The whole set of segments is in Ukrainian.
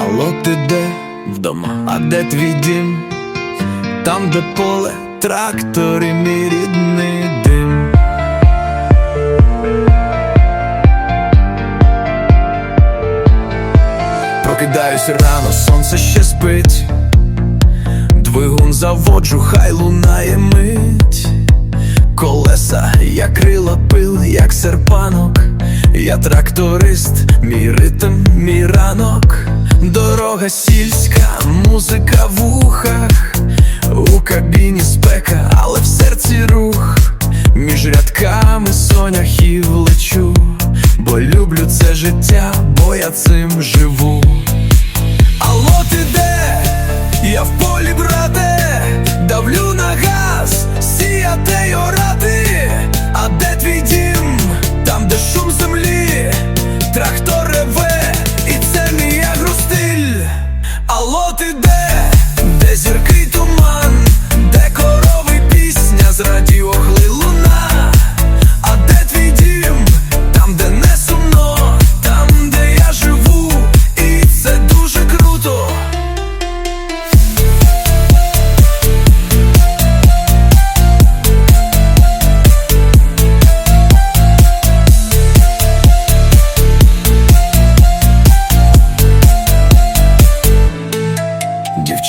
Алло, ти де вдома? А де твій дім? Там, де поле, трактор і мій рідний дим. Прокидаюсь рано, сонце ще спить. Двигун заводжу, хай лунає мить. Колеса, як крила пил, як серпанок. Я тракторист, мій ритм, мій ранок. Дорога сільська, музика в ухах. У кабіні спека, але в серці рух. Між рядками соняхів лечу. Бо люблю це життя, бо я цим живу. Алло, ти де? Я в Алло, ти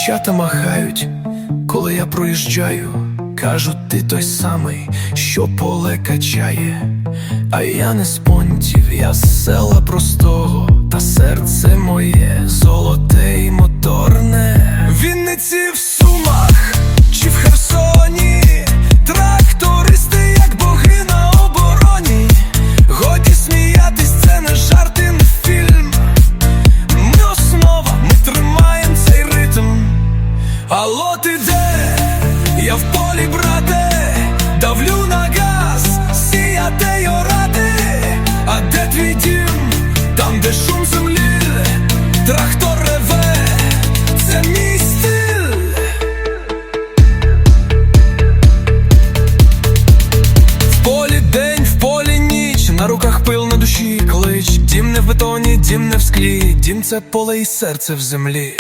Дівчата махають, коли я проїжджаю. Кажуть, ти той самий, що поле качає. А я не з понтів, я з села простого, та серце моє золоте й моторне. Вінниці Алло, ти? Я в полі, брате, давлю на газ, сіяти й орати, а де твій дім? Там, де шум землі, трактор реве, це мій стиль. В полі день, в полі ніч, на руках пил на душі клич. Дім не в бетоні, дім не в склі, дім це поле і серце в землі.